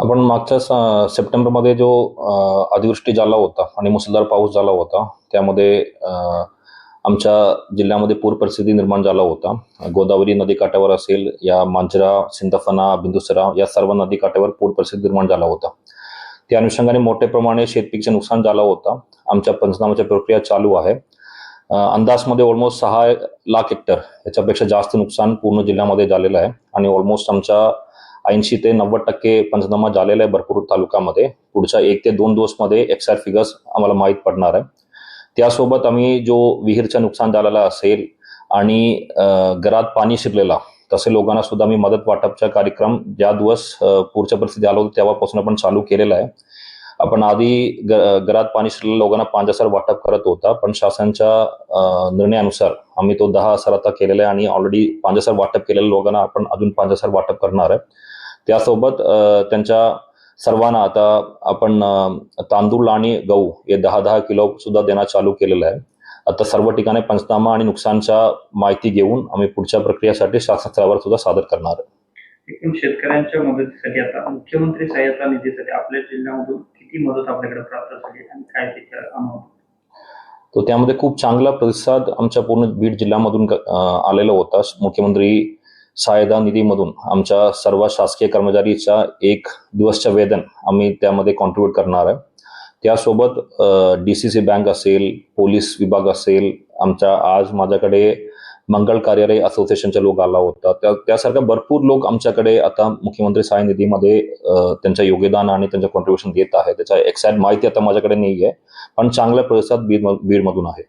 आपण मागच्या सप्टेंबरमध्ये जो अतिवृष्टी झाला होता आणि मुसळधार पाऊस झाला होता त्यामध्ये आमच्या जिल्ह्यामध्ये पूर परिस्थिती निर्माण झाला होता. गोदावरी नदी काठावर असेल या मांजरा सिंदफना बिंदुसरा या सर्व नदीकाठावर पूर परिस्थिती निर्माण झाला होता. त्या अनुषंगाने मोठ्या प्रमाणे शेतपीकचे नुकसान झालं होतं. आमच्या पंचनामाच्या प्रक्रिया चालू आहे. अंदाजमध्ये ऑलमोस्ट सहा लाख हेक्टर याच्यापेक्षा जास्त नुकसान पूर्ण जिल्ह्यामध्ये झालेलं आहे. आणि ऑलमोस्ट आमच्या ऐंशी ते नव्वद टक्के पंचनामा झालेला आहे भरपूर तालुक्यामध्ये. पुढच्या एक ते दोन दिवसमध्ये एक्सआर फिगर्स आम्हाला माहीत पडणार आहे. त्यासोबत आम्ही जो विहीरचं नुकसान झालेला असेल आणि घरात पाणी शिरलेला तसे लोकांना सुद्धा मी मदत वाटपचा कार्यक्रम ज्या दिवस पुढच्या परिस्थिती आलो होतो तेव्हापासून आपण चालू केलेला आहे. आपण आधी घरात पाणी शिरलेल्या लोकांना पाच हजार वाटप करत होता पण शासनाच्या निर्णयानुसार आम्ही तो दहा हजार आता केलेला आहे आणि ऑलरेडी पाच हजार वाटप केलेल्या लोकांना आपण अजून पाच हजार वाटप करणार आहे. त्यासोबत अ, त्यांच्या सर्वांना आता आपण तांदूळ आणि गहू हे दहा दहा किलो सुद्धा देणं चालू केलेलं आहे. आता सर्व ठिकाणी पंचनामा आणि नुकसानच्या माहिती घेऊन आम्ही पुढच्या प्रक्रियेसाठी शासन स्तरावर सुद्धा सादर करणार आहे. एकूण शेतकऱ्यांच्या मदतीसाठी आता मुख्यमंत्री सहाय्यता निधीसाठी आपल्या जिल्ह्यामधून किती मदत आपल्याकडे प्राप्त झाली आणि काय त्याच्या तो त्यामध्ये खूप चांगला प्रतिसाद आमच्या पूर्ण बीड जिल्ह्यामधून आलेला होता. मुख्यमंत्री सहाय्यता निधीमधून आमच्या सर्व शासकीय कर्मचारीचा एक दिवसच्या वेतन आम्ही त्यामध्ये कॉन्ट्रीब्यूट करणार आहे. त्यासोबत डी सी सी बँक असेल पोलीस विभाग असेल आमच्या आज माझ्याकडे मंगळ कार्यालय असोसिएशनचे लोक आला होता. त्या त्यासारख्या भरपूर लोक आमच्याकडे आता मुख्यमंत्री सहाय्य निधीमध्ये त्यांच्या त्यांचं योगदान आणि त्यांचं कॉन्ट्रीब्युशन देत आहे त्याचा एक्झॅक्ट माहिती आता माझ्याकडे नाही आहे पण चांगला प्रतिसाद बीड बीडमधून आहे.